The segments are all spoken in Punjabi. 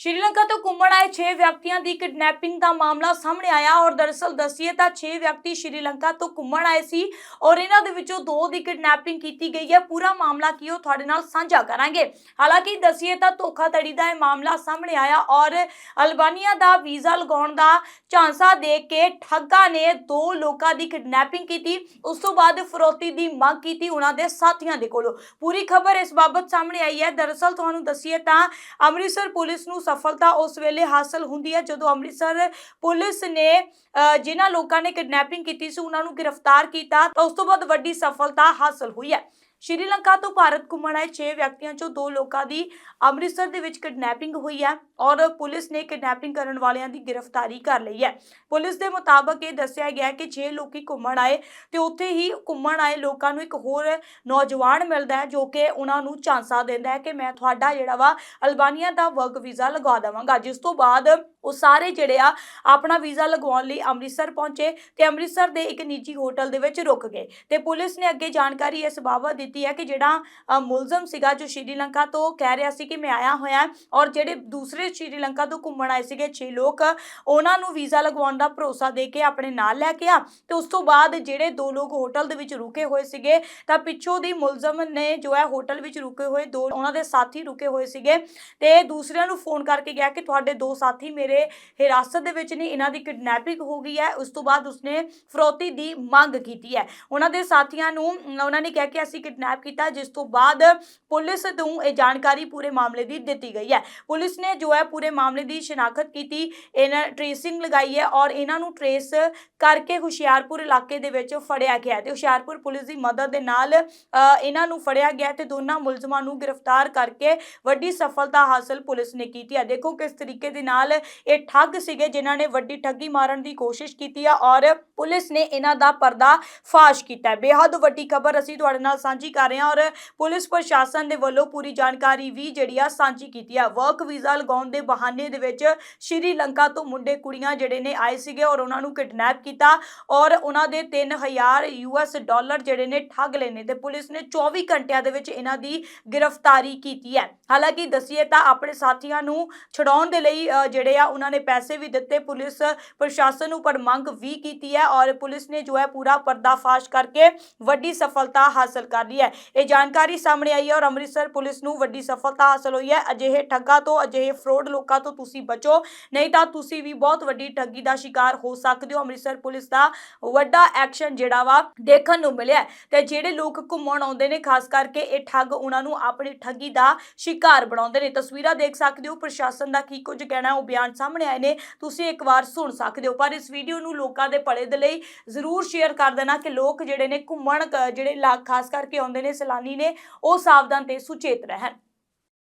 ਸ਼੍ਰੀਲੰਕਾ ਤੋਂ ਘੁੰਮਣ ਆਏ 6 ਵਿਅਕਤੀਆਂ ਦੀ ਕਿਡਨੈਪਿੰਗ ਦਾ ਮਾਮਲਾ ਸਾਹਮਣੇ ਆਇਆ ਔਰ ਦਰਅਸਲ ਦੱਸੀਏ ਤਾਂ 6 ਵਿਅਕਤੀ ਸ਼੍ਰੀਲੰਕਾ ਤੋਂ ਘੁੰਮਣ ਆਏ ਸੀ ਔਰ ਇਹਨਾਂ ਦੇ ਵਿੱਚੋਂ ਦੋ ਦੀ ਕਿਡਨੈਪਿੰਗ ਕੀਤੀ ਗਈ ਹੈ। ਪੂਰਾ ਮਾਮਲਾ ਕੀ ਉਹ ਤੁਹਾਡੇ ਨਾਲ ਸਾਂਝਾ ਕਰਾਂਗੇ। ਹਾਲਾਂਕਿ ਦੱਸੀਏ ਤਾਂ ਧੋਖਾਧੜੀ ਦਾ ਇਹ ਮਾਮਲਾ ਸਾਹਮਣੇ ਆਇਆ ਔਰ ਅਲਬਾਨੀਆ ਦਾ ਵੀਜ਼ਾ ਲਗਾਉਣ ਦਾ ਝਾਂਸਾ ਦੇ ਕੇ ਠੱਗਾਂ ਨੇ ਦੋ ਲੋਕਾਂ ਦੀ ਕਿਡਨੈਪਿੰਗ ਕੀਤੀ। ਉਸ ਤੋਂ ਬਾਅਦ ਫਰੋਤੀ ਦੀ ਮੰਗ ਕੀਤੀ ਉਹਨਾਂ ਦੇ ਸਾਥੀਆਂ ਦੇ ਕੋਲੋਂ। ਪੂਰੀ ਖਬਰ ਇਸ ਬਾਬਤ ਸਾਹਮਣੇ ਆਈ ਹੈ। ਦਰਅਸਲ ਤੁਹਾਨੂੰ ਦੱਸੀਏ ਤਾਂ ਅੰਮ੍ਰਿਤਸਰ ਪੁਲਿਸ ਨੂੰ ਸਫਲਤਾ ਉਸ ਵੇਲੇ ਹਾਸਲ ਹੁੰਦੀ ਹੈ ਜਦੋਂ ਅੰਮ੍ਰਿਤਸਰ ਪੁਲਿਸ ਨੇ ਅ, ਜਿਨ੍ਹਾਂ ਲੋਕਾਂ ਨੇ ਕਿਡਨੈਪਿੰਗ ਕੀਤੀ ਸੀ ਉਹਨਾਂ ਨੂੰ ਗ੍ਰਿਫਤਾਰ ਕੀਤਾ ਤਾਂ ਉਸ ਤੋਂ ਬਾਅਦ ਵੱਡੀ ਸਫਲਤਾ ਹਾਸਲ ਹੋਈ ਹੈ। ਸ਼੍ਰੀਲੰਕਾ ਤੋਂ ਭਾਰਤ ਘੁੰਮਣ ਆਏ 6 ਵਿਅਕਤੀਆਂ ਚੋਂ ਦੋ ਲੋਕਾਂ ਦੀ ਅੰਮ੍ਰਿਤਸਰ ਦੇ ਵਿੱਚ ਕਿਡਨੈਪਿੰਗ ਹੋਈ ਹੈ ਔਰ ਪੁਲਿਸ ਨੇ ਕਿਡਨੈਪਿੰਗ ਕਰਨ ਵਾਲਿਆਂ ਦੀ ਗ੍ਰਿਫਤਾਰੀ ਕਰ ਲਈ ਹੈ। ਪੁਲਿਸ ਦੇ ਮੁਤਾਬਕ ਇਹ ਦੱਸਿਆ ਗਿਆ ਕਿ 6 ਲੋਕੀ ਘੁੰਮਣ ਆਏ ਤੇ ਉੱਥੇ ਹੀ ਘੁੰਮਣ ਆਏ ਲੋਕਾਂ ਨੂੰ ਇੱਕ ਹੋਰ ਨੌਜਵਾਨ ਮਿਲਦਾ ਹੈ ਜੋ ਕਿ ਉਹਨਾਂ ਨੂੰ ਝਾਂਸਾ ਦਿੰਦਾ ਹੈ ਕਿ ਮੈਂ ਤੁਹਾਡਾ ਜਿਹੜਾ ਵਾ ਅਲਬਾਨੀਆ ਦਾ ਵਰਕ ਵੀਜ਼ਾ ਲਗਾ ਦੇਵਾਂਗਾ। ਜਿਸ ਤੋਂ ਬਾਅਦ ਉਹ ਸਾਰੇ ਜਿਹੜੇ ਆ ਆਪਣਾ ਵੀਜ਼ਾ ਲਗਵਾਉਣ ਲਈ ਅੰਮ੍ਰਿਤਸਰ ਪਹੁੰਚੇ ਤੇ ਅੰਮ੍ਰਿਤਸਰ ਦੇ ਇੱਕ ਨਿੱਜੀ ਹੋਟਲ ਦੇ ਵਿੱਚ ਰੁਕ ਗਏ ਤੇ ਪੁਲਿਸ ਨੇ ਅੱਗੇ ਜਾਣਕਾਰੀ ਇਸ ਬਾਬਤ ਦਿੱਤੀ ਹੈ ਕਿ ਜਿਹੜਾ ਮੁਲਜ਼ਮ ਸੀਗਾ ਜੋ ਸ਼੍ਰੀਲੰਕਾ ਤੋਂ ਕਹਿ ਰਿਹਾ ਸੀ ਕਿ ਮੈਂ ਆਇਆ ਹੋਇਆ ਔਰ ਜਿਹੜੇ ਦੂਸਰੇ ਸ਼੍ਰੀਲੰਕਾ ਤੋਂ ਘੁੰਮਣ ਆਏ ਸੀਗੇ 6 ਲੋਕ, ਉਹਨਾਂ ਨੂੰ ਵੀਜ਼ਾ ਲਗਵਾਉਣ ਦਾ ਭਰੋਸਾ ਦੇ ਕੇ ਆਪਣੇ ਨਾਲ ਲੈ ਕੇ ਆ ਤੇ ਉਸ ਤੋਂ ਬਾਅਦ ਜਿਹੜੇ ਦੋ ਲੋਕ ਹੋਟਲ ਦੇ ਵਿੱਚ ਰੁਕੇ ਹੋਏ ਸੀਗੇ, ਤਾਂ ਪਿੱਛੋਂ ਦੀ ਮੁਲਜ਼ਮ ਨੇ ਜੋ ਹੈ ਹੋਟਲ ਵਿੱਚ ਰੁਕੇ ਹੋਏ ਦੋ, ਉਹਨਾਂ ਦੇ ਸਾਥੀ ਰੁਕੇ ਹੋਏ ਸੀਗੇ ਤੇ ਦੂਸਰਿਆਂ ਨੂੰ ਫੋਨ ਕਰਕੇ ਗਿਆ ਕਿ ਤੁਹਾਡੇ ਦੋ ਸਾਥੀ ਮੇਰੇ ਹਿਰਾਸਤ ਦੇ ਵਿੱਚ ਨੇ, ਇਹਨਾਂ ਦੀ ਕਿਡਨੈਪਿੰਗ ਹੋ ਗਈ ਹੈ, ਉਸ ਤੋਂ ਬਾਅਦ ਉਸਨੇ ਫਰੋਤੀ ਦੀ ਮੰਗ ਕੀਤੀ ਹੈ। ਉਹਨਾਂ ਦੇ ਸਾਥੀਆਂ ਨੂੰ, ਉਹਨਾਂ ਨੇ ਕਿਹਾ ਕਿ ਅਸੀਂ ਕਿਡਨੈਪ ਕੀਤਾ, ਜਿਸ ਤੋਂ ਬਾਅਦ ਪੁਲਿਸ ਨੂੰ ਇਹ ਜਾਣਕਾਰੀ ਪੂਰੇ ਮਾਮਲੇ ਦੀ ਦਿੱਤੀ ਗਈ ਹੈ। ਪੁਲਿਸ ਨੇ ਜੋ ਹੈ ਪੂਰੇ ਮਾਮਲੇ ਦੀ ਸ਼ਨਾਖਤ ਕੀਤੀ ਇਹਨਾਂ ਟ੍ਰੇਸਿੰਗ ਲਗਾਈ ਹੈ ਔਰ ਇਹਨਾਂ ਨੂੰ ਟ੍ਰੇਸ ਕਰਕੇ ਹੁਸ਼ਿਆਰਪੁਰ ਇਲਾਕੇ ਦੇ ਵਿੱਚ ਫੜਿਆ ਗਿਆ ਹੈ ਤੇ ਹੁਸ਼ਿਆਰਪੁਰ ਪੁਲਿਸ ਦੀ ਮਦਦ ਦੇ ਨਾਲ ਇਹਨਾਂ ਨੂੰ ਫੜਿਆ ਗਿਆ ਤੇ ਦੋਨਾਂ ਮੁਲਜ਼ਮਾਂ ਨੂੰ ਗ੍ਰਿਫਤਾਰ ਕਰਕੇ ਵੱਡੀ ਸਫਲਤਾ ਹਾਸਲ ਪੁਲਿਸ ਨੇ ਕੀਤੀ ਹੈ। ਦੇਖੋ ਕਿਸ ਤਰੀਕੇ ਦੇ ਨਾਲ ਇਹ ਠੱਗ ਸੀਗੇ ਜਿਨ੍ਹਾਂ ਨੇ ਵੱਡੀ ਠੱਗੀ ਮਾਰਨ ਦੀ ਕੋਸ਼ਿਸ਼ ਕੀਤੀ ਹੈ ਔਰ ਪੁਲਿਸ ਨੇ ਇਹਨਾਂ ਦਾ ਪਰਦਾ ਫਾਸ਼ ਕੀਤਾ ਬੇਹੱਦ ਵੱਡੀ ਖਬਰ ਅਸੀਂ ਤੁਹਾਡੇ ਨਾਲ ਸਾਂਝੀ ਕਰ ਰਹੇ ਹਾਂ ਔਰ ਪੁਲਿਸ ਪ੍ਰਸ਼ਾਸਨ ਦੇ ਵੱਲੋਂ ਪੂਰੀ ਜਾਣਕਾਰੀ ਵੀ ਜਿਹੜੀ ਆ ਸਾਂਝੀ ਕੀਤੀ ਹੈ ਵਰਕ ਵੀਜ਼ਾ ਲਗਾਉਣ ਦੇ ਬਹਾਨੇ ਦੇ ਵਿੱਚ ਸ਼੍ਰੀਲੰਕਾ ਤੋਂ ਮੁੰਡੇ ਕੁੜੀਆਂ ਜਿਹੜੇ ਨੇ ਆਏ ਸੀਗੇ ਔਰ ਉਹਨਾਂ ਨੂੰ ਕਿਡਨੈਪ ਕੀਤਾ ਔਰ ਉਹਨਾਂ ਦੇ 3000 ਯੂਐਸ ਡਾਲਰ ਜਿਹੜੇ ਨੇ ਠੱਗ ਲਏ ਨੇ ਤੇ ਪੁਲਿਸ ਨੇ 24 ਘੰਟਿਆਂ ਦੇ ਵਿੱਚ ਇਹਨਾਂ ਦੀ ਗ੍ਰਿਫਤਾਰੀ ਕੀਤੀ ਹੈ। ਹਾਲਾਂਕਿ ਦਸੀਏ ਤਾਂ ਆਪਣੇ ਸਾਥੀਆਂ ਨੂੰ ਛਡਾਉਣ ਦੇ ਲਈ ਅ, ਜਿਹੜੇ ਆ ਉਹਨਾਂ ਨੇ ਪੈਸੇ ਵੀ ਦਿੱਤੇ ਪੁਲਿਸ ਪ੍ਰਸ਼ਾਸਨ ਨੂੰ ਪਰ ਮੰਗ ਵੀ ਕੀਤੀ ਹੈ ਔਰ ਪੁਲਿਸ ਨੇ ਜੋ ਹੈ ਪੂਰਾ ਪਰਦਾਫਾਸ਼ ਕਰਕੇ ਵੱਡੀ ਸਫਲਤਾ ਹਾਸਲ ਕਰ ਲਈ ਹੈ। ਇਹ ਜਾਣਕਾਰੀ ਸਾਹਮਣੇ ਆਈ ਹੈ ਔਰ ਅੰਮ੍ਰਿਤਸਰ ਪੁਲਿਸ ਨੂੰ ਵੱਡੀ ਸਫਲਤਾ ਹਾਸਲ ਹੋਈ ਹੈ। ਅਜਿਹੇ ਠੱਗਾਂ ਤੋਂ, ਅਜਿਹੇ ਫਰੋਡ ਲੋਕਾਂ ਤੋਂ ਤੁਸੀਂ ਬਚੋ। ਨਹੀਂ ਤਾਂ ਤੁਸੀਂ ਵੀ ਬਹੁਤ ਵੱਡੀ ਠੱਗੀ ਦਾ ਸ਼ਿਕਾਰ ਹੋ ਸਕਦੇ ਹੋ। ਅੰਮ੍ਰਿਤਸਰ ਪੁਲਿਸ ਦਾ ਵੱਡਾ ਐਕਸ਼ਨ ਜਿਹੜਾ ਵਾ ਦੇਖਣ ਨੂੰ ਮਿਲਿਆ ਤੇ ਜਿਹੜੇ ਲੋਕ ਘੁੰਮਣ ਆਉਂਦੇ ਨੇ, ਖਾਸ ਕਰਕੇ ਇਹ ਠੱਗ ਉਹਨਾਂ ਨੂੰ ਆਪਣੀ ਠੱਗੀ ਦਾ ਸ਼ਿਕਾਰ ਬਣਾਉਂਦੇ ਨੇ। ਤਸਵੀਰਾਂ ਦੇਖ ਸਕਦੇ ਹੋ, ਪ੍ਰਸ਼ਾਸਨ ਦਾ ਕੀ ਕੁਝ ਕਹਿਣਾ ਉਹ ਬਿਆਨ ਸਾਹਮਣੇ ਆਏ ਨੇ। ਤੁਸੀਂ ਇੱਕ ਵਾਰ ਸੁਣ ਸਕਦੇ ਹੋ, ਪਰ ਇਸ ਵੀਡੀਓ ਨੂੰ ਲੋਕਾਂ ਦੇ ਭਲੇ ਦੇ ਲਈ ਜ਼ਰੂਰ ਸ਼ੇਅਰ ਕਰ ਦੇਣਾ ਕਿ ਲੋਕ ਜਿਹੜੇ ਨੇ ਘੁੰਮਣ ਜਿਹੜੇ ਲਾ, ਖਾਸ ਕਰਕੇ ਆਉਂਦੇ ਨੇ, ਸੈਲਾਨੀ ਨੇ, ਉਹ ਸਾਵਧਾਨ ਤੇ ਸੁਚੇਤ ਰਹਿਣ।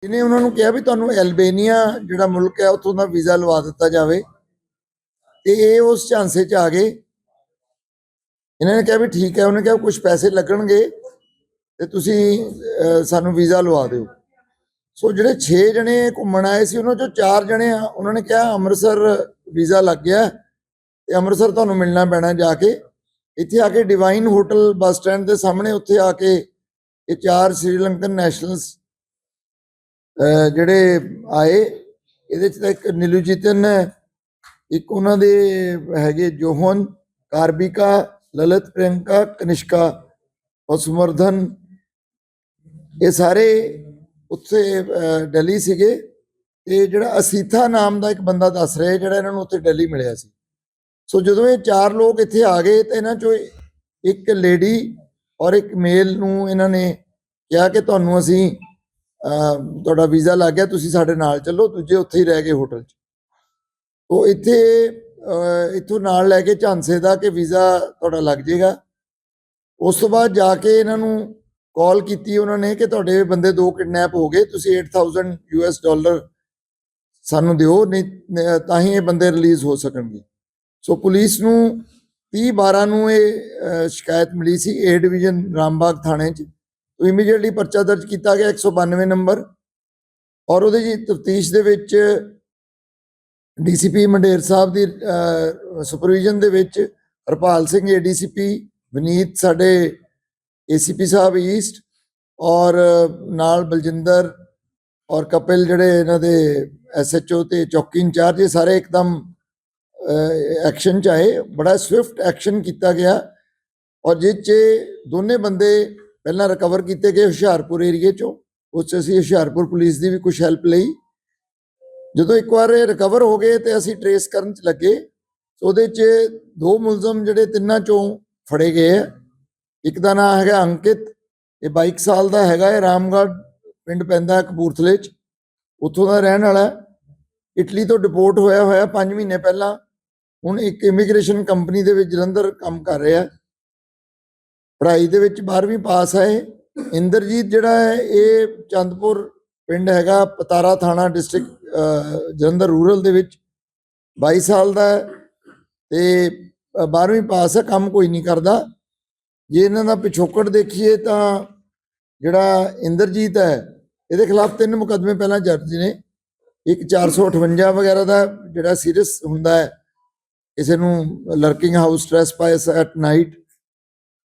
ਇਹਨੇ ਉਹਨਾਂ ਨੂੰ ਕਿਹਾ ਵੀ ਤੁਹਾਨੂੰ ਐਲਬੇਨੀਆ ਜਿਹੜਾ ਮੁਲਕ ਹੈ, ਉੱਥੋਂ ਦਾ ਵੀਜ਼ਾ ਲਵਾ ਦਿੱਤਾ ਜਾਵੇ। ਤੇ ਇਹ ਉਸ ਝਾਂਸੇ 'ਚ ਆ ਗਏ। ਇਹਨਾਂ ਨੇ ਕਿਹਾ ਵੀ ਠੀਕ ਹੈ, ਉਹਨੇ ਕਿਹਾ ਕੁਝ ਪੈਸੇ ਲੱਗਣਗੇ ਤੇ ਤੁਸੀਂ ਸਾਨੂੰ ਵੀਜ਼ਾ ਲਵਾ ਦਿਓ। ਸੋ ਜਿਹੜੇ 6 ਜਣੇ ਘੁੰਮਣ ਆਏ ਸੀ, ਉਹਨਾਂ ਚੋਂ 4 ਜਣੇ ਆ, ਉਹਨਾਂ ਨੇ ਕਿਹਾ ਅੰਮ੍ਰਿਤਸਰ ਵੀਜ਼ਾ ਲੱਗ ਗਿਆ ਤੇ ਅੰਮ੍ਰਿਤਸਰ ਤੁਹਾਨੂੰ ਮਿਲਣਾ ਪੈਣਾ ਜਾ ਕੇ। ਇੱਥੇ ਆ ਕੇ ਡਿਵਾਈਨ ਹੋਟਲ ਬੱਸ ਸਟੈਂਡ ਦੇ ਸਾਹਮਣੇ ਉੱਥੇ ਆ ਕੇ ਇਹ ਚਾਰ ਸ੍ਰੀਲੰਕਨ ਨੈਸ਼ਨਲਸ ਜਿਹੜੇ ਆਏ ਇਹਦੇ ਚ ਤਾਂ ਇੱਕ ਨਿਲੂਜੀਤਨ ਹੈ ਇੱਕ ਉਹਨਾਂ ਦੇ ਹੈਗੇ ਜੋਹਨ ਕਾਰਬਿਕਾ ਲਲਿਤ ਪ੍ਰਿਯੰਕਾ ਕਨਿਸ਼ਕਾ ਔਰ ਇਹ ਸਾਰੇ ਉੱਥੇ ਅਹ, ਦਿੱਲੀ ਸੀਗੇ। ਤੇ ਜਿਹੜਾ ਅਸੀਥਾ ਨਾਮ ਦਾ ਇੱਕ ਬੰਦਾ ਦੱਸ ਰਿਹਾ ਜਿਹੜਾ ਇਹਨਾਂ ਨੂੰ ਉੱਥੇ ਦਿੱਲੀ ਮਿਲਿਆ ਸੀ। ਸੋ ਜਦੋਂ ਇਹ ਚਾਰ ਲੋਕ ਇੱਥੇ ਆ ਗਏ ਤਾਂ ਇਹਨਾਂ ਚੋਂ ਇੱਕ ਲੇਡੀ ਔਰ ਇੱਕ ਮੇਲ ਨੂੰ ਇਹਨਾਂ ਨੇ ਕਿਹਾ ਕਿ ਤੁਹਾਨੂੰ ਅਸੀਂ ਤੁਹਾਡਾ ਵੀਜ਼ਾ ਲੱਗ ਗਿਆ, ਤੁਸੀਂ ਸਾਡੇ ਨਾਲ ਚੱਲੋ, ਦੂਜੇ ਉੱਥੇ ਹੀ ਰਹਿ ਗਏ ਹੋਟਲ 'ਚ। ਉਹ ਇੱਥੇ ਇੱਥੋਂ ਨਾਲ ਲੈ ਕੇ ਝਾਂਸੇ ਦਾ ਕਿ ਵੀਜ਼ਾ ਤੁਹਾਡਾ ਲੱਗ ਜਾਏਗਾ। ਉਸ ਤੋਂ ਬਾਅਦ ਜਾ ਕੇ ਇਹਨਾਂ ਨੂੰ ਕਾਲ ਕੀਤੀ ਉਹਨਾਂ ਨੇ ਕਿ ਤੁਹਾਡੇ ਬੰਦੇ ਦੋ ਕਿਡਨੈਪ ਹੋ ਗਏ, ਤੁਸੀਂ 8000 ਯੂਐਸ ਡਾਲਰ ਸਾਨੂੰ ਦਿਓ, ਨਹੀਂ ਤਾਂ ਹੀ ਇਹ ਬੰਦੇ ਰਿਲੀਜ਼ ਹੋ ਸਕਣਗੇ। ਸੋ ਪੁਲਿਸ ਨੂੰ 30 12 ਨੂੰ ਇਹ ਸ਼ਿਕਾਇਤ ਮਿਲੀ ਸੀ ਏ ਡਿਵੀਜ਼ਨ ਰਾਮਬਾਗ ਥਾਣੇ 'ਚ। ਤੋਂ ਇਮੀਡੀਏਟਲੀ ਪਰਚਾ ਦਰਜ ਕੀਤਾ ਗਿਆ 192 ਨੰਬਰ। ਔਰ ਉਹਦੇ ਜੀ ਤਫਤੀਸ਼ ਦੇ ਵਿੱਚ ਡੀਸੀਪੀ ਮੰਡੇਰ ਸਾਹਿਬ ਦੀ ਸੁਪਰਵਿਜ਼ਨ ਦੇ ਵਿੱਚ ਹਰਪਾਲ ਸਿੰਘ ਏਡੀਸੀਪੀ ਵਿਨੀਤ ਸਾਡੇ ਏਸੀਪੀ ਸਾਹਿਬ ਈਸਟ ਔਰ ਨਾਲ ਬਲਜਿੰਦਰ ਔਰ ਕਪਿਲ ਜਿਹੜੇ ਇਹਨਾਂ ਦੇ ਐਸਐਚਓ ਤੇ ਚੌਕੀ ਇੰਚਾਰਜ, ਇਹ ਸਾਰੇ ਇੱਕਦਮ ਐਕਸ਼ਨ ਚ ਆਏ ਬੜਾ ਸਵਿਫਟ ਐਕਸ਼ਨ ਕੀਤਾ ਗਿਆ। ਔਰ ਜਿਸ 'ਚ ਦੋਨੇ ਬੰਦੇ ਪਹਿਲਾਂ ਰਿਕਵਰ ਕੀਤੇ ਗਏ ਹੁਸ਼ਿਆਰਪੁਰ ਏਰੀਏ ਚੋਂ, ਉਸ 'ਚ ਅਸੀਂ ਹੁਸ਼ਿਆਰਪੁਰ ਪੁਲਿਸ ਦੀ ਵੀ ਕੁਝ ਹੈਲਪ ਲਈ। ਜਦੋਂ ਇੱਕ ਵਾਰ ਇਹ ਰਿਕਵਰ ਹੋ ਗਏ ਤੇ ਅਸੀਂ ਟਰੇਸ ਕਰਨ ਚ ਲੱਗੇ ਉਹਦੇ 'ਚ ਦੋ ਮੁਲਜ਼ਮ ਜਿਹੜੇ ਤਿੰਨਾਂ ਚੋਂ ਫੜੇ ਗਏ ਆ। ਇੱਕ ਦਾ ਨਾਮ ਹੈਗਾ ਅੰਕਿਤ, ਇਹ 22 ਸਾਲ ਦਾ ਹੈਗਾ, ਇਹ ਰਾਮਗੜ੍ਹ ਪਿੰਡ ਪੈਂਦਾ ਕਪੂਰਥਲੇ 'ਚ। ਉੱਥੋਂ ਦਾ ਰਹਿਣ ਵਾਲਾ, ਇਟਲੀ ਤੋਂ ਡਿਪੋਰਟ ਹੋਇਆ ਹੋਇਆ 5 ਮਹੀਨੇ ਪਹਿਲਾਂ। ਹੁਣ ਇੱਕ ਇਮੀਗ੍ਰੇਸ਼ਨ ਕੰਪਨੀ ਦੇ ਵਿੱਚ ਜਲੰਧਰ ਕੰਮ ਕਰ ਰਿਹਾ। ਪੜ੍ਹਾਈ ਦੇ ਵਿੱਚ 12ਵੀਂ ਪਾਸ ਹੈ। ਇੰਦਰਜੀਤ ਜਿਹੜਾ ਹੈ, ਇਹ ਚੰਦਪੁਰ ਪਿੰਡ ਹੈਗਾ, ਪਤਾਰਾ ਥਾਣਾ ਡਿਸਟ੍ਰਿਕਟ ਜਲੰਧਰ ਰੂਰਲ ਦੇ ਵਿੱਚ। 22 ਸਾਲ ਦਾ ਹੈ ਤੇ 12ਵੀਂ ਪਾਸ ਹੈ, ਕੰਮ ਕੋਈ ਨਹੀਂ ਕਰਦਾ। ਜੇ ਇਹਨਾਂ ਦਾ ਪਿਛੋਕੜ ਦੇਖੀਏ ਤਾਂ ਜਿਹੜਾ ਇੰਦਰਜੀਤ ਹੈ, ਇਹਦੇ ਖਿਲਾਫ ਤਿੰਨ ਮੁਕੱਦਮੇ ਪਹਿਲਾਂ ਦਰਜ ਨੇ। ਇੱਕ 458 ਵਗੈਰਾ ਦਾ ਜਿਹੜਾ ਸੀਰੀਅਸ ਹੁੰਦਾ ਹੈ ਕਿਸੇ ਨੂੰ lurking house trespass at night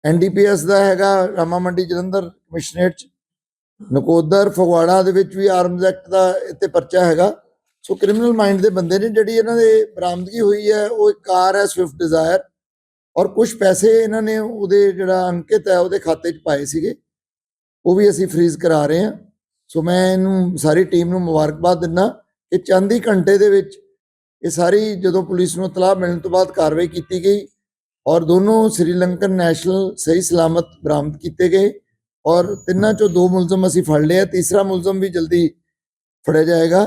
NDPS ਦਾ ਹੈਗਾ ਰਾਮਾ ਮੰਡੀ ਜਲੰਧਰ ਕਮਿਸ਼ਨਰੇਟ ਚ। ਨਕੋਦਰ ਫਗਵਾੜਾ ਦੇ ਵਿੱਚ ਵੀ ਆਰਮਜ਼ ਐਕਟ ਦਾ ਇੱਥੇ ਪਰਚਾ ਹੈਗਾ। ਸੋ ਕ੍ਰਿਮੀਨਲ ਮਾਈਂਡ ਦੇ ਬੰਦੇ ਨੇ ਜਿਹੜੀ ਇਹਨਾਂ ਦੇ ਬਰਾਮਦਗੀ ਹੋਈ ਹੈ, ਉਹ ਇੱਕ ਕਾਰ ਹੈ ਸਵਿਫਟ ਡਿਜ਼ਾਇਰ ਔਰ ਕੁਝ ਪੈਸੇ ਇਹਨਾਂ ਨੇ ਉਹਦੇ ਜਿਹੜਾ ਅੰਕਿਤ ਹੈ, ਉਹਦੇ ਖਾਤੇ 'ਚ ਪਾਏ ਸੀਗੇ। ਉਹ ਵੀ ਅਸੀਂ ਫ੍ਰੀਜ਼ ਕਰਾ ਰਹੇ ਹਾਂ। ਸੋ ਮੈਂ ਇਹਨੂੰ ਸਾਰੀ ਟੀਮ ਨੂੰ ਮੁਬਾਰਕਬਾਦ ਦਿੰਦਾ ਕਿ ਚੰਦ ਹੀ ਘੰਟੇ ਦੇ ਵਿੱਚ ਇਹ ਸਾਰੀ ਜਦੋਂ ਪੁਲਿਸ ਨੂੰ ਤਲਾਹ ਮਿਲਣ ਤੋਂ ਬਾਅਦ ਕਾਰਵਾਈ ਕੀਤੀ ਗਈ ਔਰ ਦੋਨੋਂ ਸ੍ਰੀਲੰਕਨ ਨੈਸ਼ਨਲ ਸਹੀ ਸਲਾਮਤ ਬਰਾਮਦ ਕੀਤੇ ਗਏ ਔਰ ਤਿੰਨਾਂ ਚੋਂ ਦੋ ਮੁਲਜ਼ਮ ਅਸੀਂ ਫੜ ਲਿਆ ਤੀਸਰਾ ਮੁਲਜ਼ਮ ਵੀ ਜਲਦੀ ਫੜਿਆ ਜਾਏਗਾ।